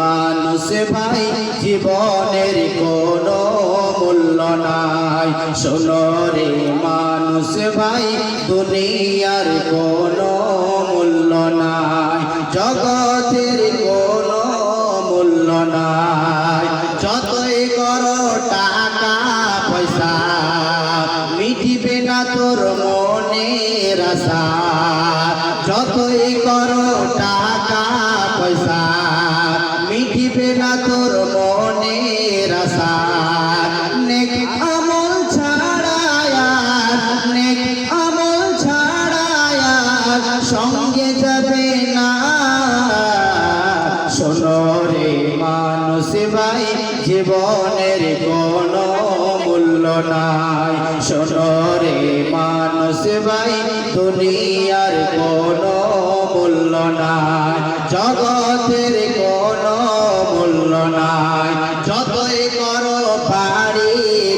মানুষ ভাই, জীবনের কোনো মূল্য নাই। শোনো রে মানুষ ভাই, দুনিয়ার কোনো মূল্য নাই। জগতের কোনো মূল্য নাই। যতই করো টাকা, পয়সা, মিটিবে না তোর মনের আশা। ভাই জীবনের কোনো মূল্য নাই। শোনো রে মানুষ ভাই, দুনিয়ার কোনো মূল্য নাই। জগতের কোনো মূল্য নাই। যতই করো বাড়ি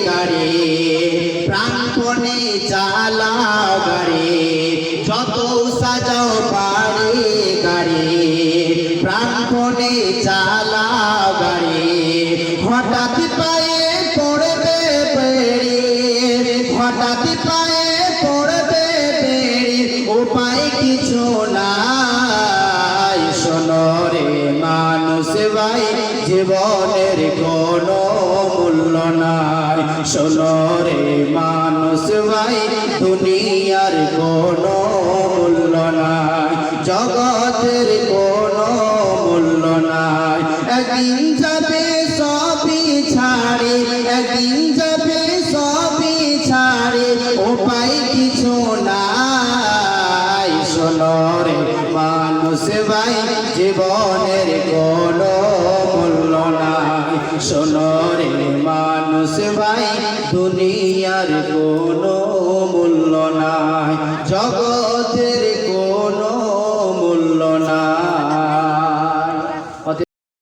গাড়ি, প্রাণপণে চালা গাড়ি। যত সাজাও বাড়ি গাড়ি, প্রাণপণে চালাও হঠাৎ পায়ে পড়বে বেড়ি উপায় কিছু নাই। শোনো রে মানুষ ভাই, জীবনের কোনো মূল্য নাই। শোনো রে মানুষ ভাই, দুনিয়ার কোনো মূল্য নাই। জগতের কোনো মূল্য নাই। একদিন যাবে সবই ছাড়ি, একদিন যাবে জীবনের কোন মূল্য নাই। সোনরে মানুষ ভাই দুনিয়ার কোন মূল্য নাই। জগৎ